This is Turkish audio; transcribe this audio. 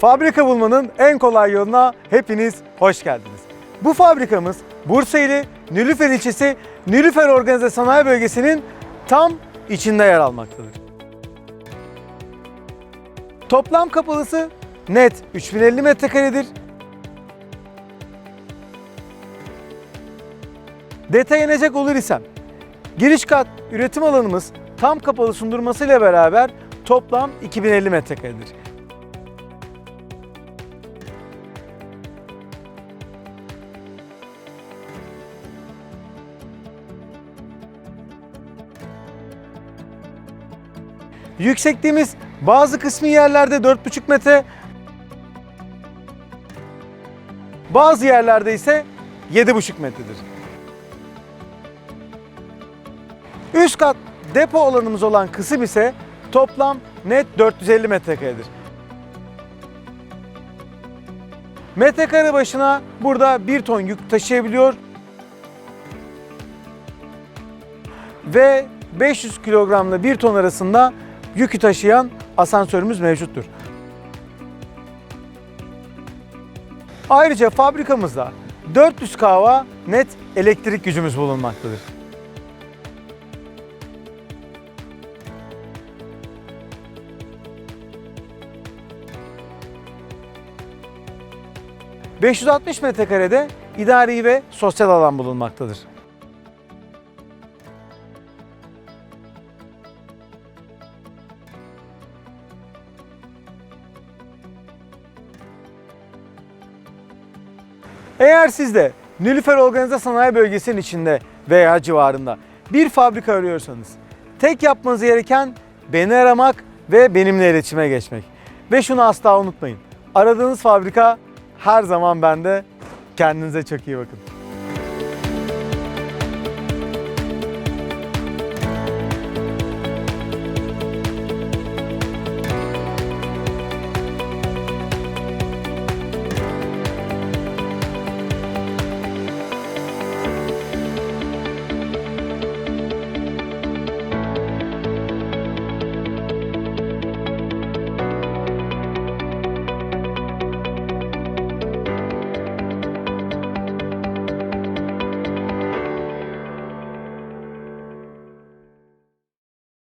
Fabrika bulmanın en kolay yoluna hepiniz hoş geldiniz. Bu fabrikamız Bursa ili Nilüfer ilçesi Nilüfer Organize Sanayi Bölgesi'nin tam içinde yer almaktadır. Toplam kapalısı net 3050 metrekaredir. Detaya inecek olur isem, giriş kat üretim alanımız tam kapalı sundurmasıyla beraber toplam 2050 metrekaredir. Yüksekliğimiz bazı kısmi yerlerde 4,5 metre, bazı yerlerde ise 7,5 metredir. Üst kat depo alanımız olan kısım ise toplam net 450 metrekaredir. Metrekare başına burada 1 ton yük taşıyabiliyor ve 500 kilogramla 1 ton arasında yükü taşıyan asansörümüz mevcuttur. Ayrıca fabrikamızda 400 kW net elektrik gücümüz bulunmaktadır. ...560 metrekarede idari ve sosyal alan bulunmaktadır. Eğer siz de Nilüfer Organize Sanayi Bölgesi'nin içinde veya civarında bir fabrika arıyorsanız tek yapmanız gereken beni aramak ve benimle iletişime geçmek. Ve şunu asla unutmayın. Aradığınız fabrika her zaman bende. Kendinize çok iyi bakın.